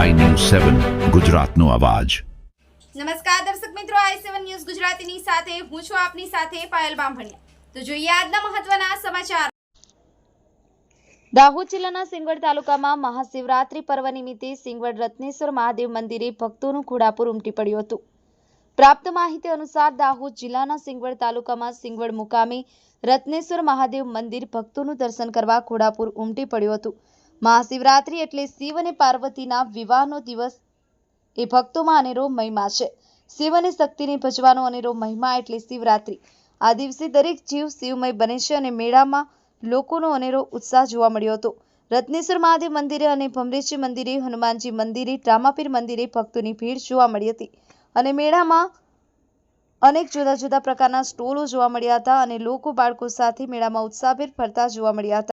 સેવન ગુજરાતનો અવાજ. નમસ્કાર દર્શક મિત્રો આઈ સેવન ન્યૂઝ ગુજરાતીની સાથે હું છું આપની સાથે પાયલ બામભણિયા. તો જોઈએ આજના મહત્વના સમાચાર. દાહોદ જિલ્લાના સિંગવડ તાલુકામાં મહાશિવરાત્રી પર્વ નિમિત્તે સિંગવડ રત્નેશ્વર મહાદેવ મંદિરે ભક્તોનું ઘોડાપુર ઉમટી પડ્યું હતું. પ્રાપ્ત માહિતી અનુસાર દાહોદ જિલ્લાના સિંગવડ તાલુકામાં સિંગવડ મુકામે રત્નેશ્વર મહાદેવ મંદિર ભક્તોનું દર્શન કરવા ઘોડાપુર ઉમટી પડ્યું હતું. મહાશિવરાત્રી એટલે શિવ અને પાર્વતીના વિવાહનો દિવસ. એ ભક્તોમાં અનેરો મહિમા છે. શિવ અને શક્તિને ભજવાનો અનેરો મહિમા એટલે શિવરાત્રી. આ દિવસે દરેક જીવ શિવમય બને છે અને મેળામાં લોકોનો અનેરો ઉત્સાહ જોવા મળ્યો હતો. રત્નેશ્વર મહાદેવ મંદિરે અને ભમરેશજી મંદિરે, હનુમાનજી મંદિરે, રામાપીર મંદિરે ભક્તોની ભીડ જોવા મળી હતી. અને મેળામાં અનેક જુદા જુદા પ્રકારના સ્ટોલો જોવા મળ્યા હતા અને લોકો બાળકો સાથે મેળામાં ઉત્સાહભેર ફરતા જોવા મળ્યા હતા.